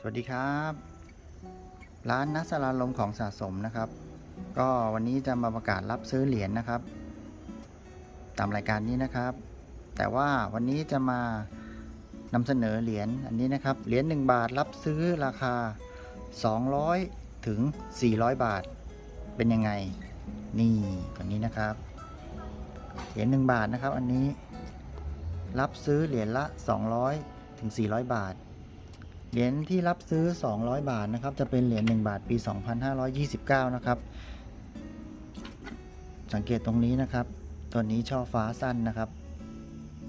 สวัสดีครับ ร้านนัสลาลมของสะสมนะครับ ก็วันนี้จะมาประกาศรับซื้อเหรียญนะครับ ตามรายการนี้นะครับ แต่ว่าวันนี้จะมานำเสนอเหรียญอันนี้นะครับเหรียญ1บาทรับซื้อราคา 200 ถึง 400 บาท เป็นยังไง นี่ตัวนี้นะครับ เหรียญ1บาทนะครับ อันนี้รับซื้อเหรียญละ 200 ถึง 400 บาท เหรียญที่รับซื้อ 200 บาทนะครับ จะเป็นเหรียญ1บาทปี 2529 นะครับ สังเกตตรงนี้นะครับ ตัวนี้ช่อฟ้าสั้นนะครับ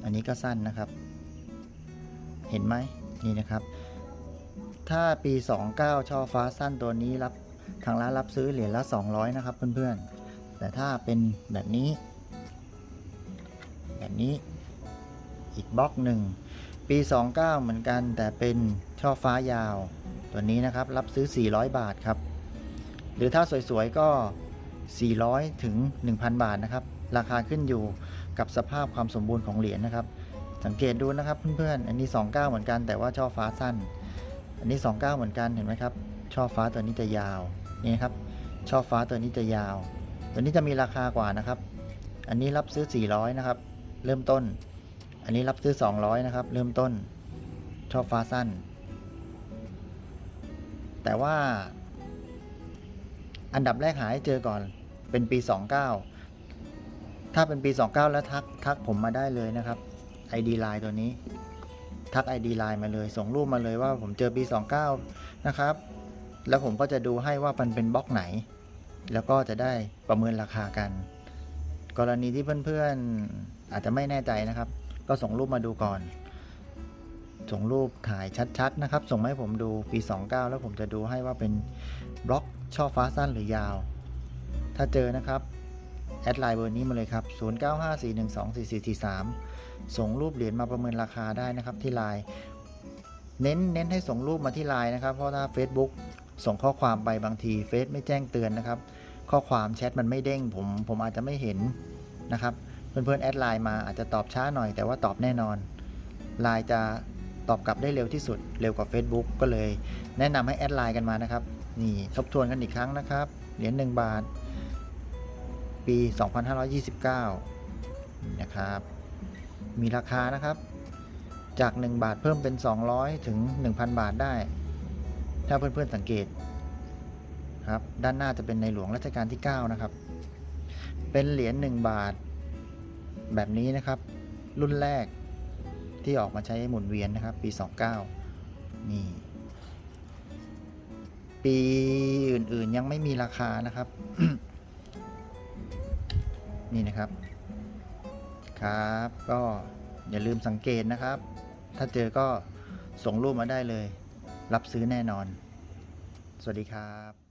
อันนี้ก็สั้นนะครับ เห็นไหมนี่นะครับ ถ้าปี 29 ช่อฟ้าสั้นตัวนี้รับทางร้านรับซื้อเหรียญละ 200 นะครับเพื่อนๆ แต่ถ้าเป็นแบบนี้ แบบนี้อีกบล็อกหนึ่งปี 29 เหมือนกันแต่เป็น ช่อฟ้ายาว ตัวนี้นะครับรับซื้อ 400 บาทครับ หรือถ้าสวยๆก็ 400 ถึง 1,000 บาทนะครับ ราคาขึ้นอยู่กับสภาพความสมบูรณ์ของเหรียญนะครับ สังเกตดูนะครับเพื่อนๆ อันนี้ 29 เหมือนกันแต่ว่าช่อฟ้าสั้น อันนี้ 29 เหมือนกันเห็นไหมครับ ช่อฟ้าตัวนี้จะยาว นี่นะครับ ช่อฟ้าตัวนี้จะยาว ตัวนี้จะมีราคากว่านะครับ อันนี้รับซื้อ 400 นะครับ เริ่มต้น อันนี้รับซื้อ 200 นะครับ เริ่มต้น ช่อฟ้าสั้น แต่ว่า อันดับแรกหาให้เจอก่อน เป็นปี 29 ถ้าเป็นปี 29 แล้วทักทักผมมาได้เลยนะครับ ID Line ตัวนี้ ทัก ID Line มาเลย ส่งรูปมาเลยว่าผมเจอปี 29 นะครับ แล้วผมก็จะดูให้ว่ามันเป็นบล็อกไหน แล้วก็จะได้ประเมินราคากัน กรณีที่เพื่อนๆอาจจะไม่แน่ใจนะครับ ก็ส่งรูปมาดูก่อน ส่งรูปถ่ายชัดๆนะครับ ส่งมาให้ผมดูปี 29 แล้วผมจะดูให้ว่าเป็นบล็อกช่อฟ้าสั้นหรือยาว ถ้าเจอนะครับ แอดไลน์เบอร์นี้มาเลยครับ 0954124443 ส่งรูปเหรียญมาประเมินราคาได้นะครับที่ไลน์เน้นเน้นให้ส่งรูปมาที่ไลน์นะครับ เพราะถ้า Facebook ส่งข้อความไปบางทีเฟซไม่แจ้งเตือนนะครับ ข้อความแชทมันไม่เด้งผมผมอาจจะไม่เห็นนะครับ เพื่อนๆแอดไลน์มาอาจจะตอบช้าหน่อยแต่ว่าตอบแน่นอนไลน์จะ ตอบกลับได้เร็วที่สุด เร็วกว่า Facebook ก็เลย แนะนำให้แอดไลน์กันมานะครับ นี่ทบทวนกันอีกครั้งนะครับ เหรียญ1บาท ปี 2529นี่นะครับ มีราคานะครับ จาก 1 บาทเพิ่มเป็น 200 ถึง 1,000 บาทได้ ถ้าเพื่อนๆสังเกตครับ ด้านหน้าจะเป็นในหลวงรัชกาลที่ 9 นะครับ เป็นเหรียญ1บาทแบบนี้นะครับ รุ่นแรก ที่ออกมาใช้หมุนเวียนนะครับ ปี 29 นี่ ปีอื่นๆยังไม่มีราคานะครับ นี่นะครับ ครับ ก็อย่าลืมสังเกตนะครับ ถ้าเจอก็ส่งรูปมาได้เลย รับซื้อแน่นอน สวัสดีครับ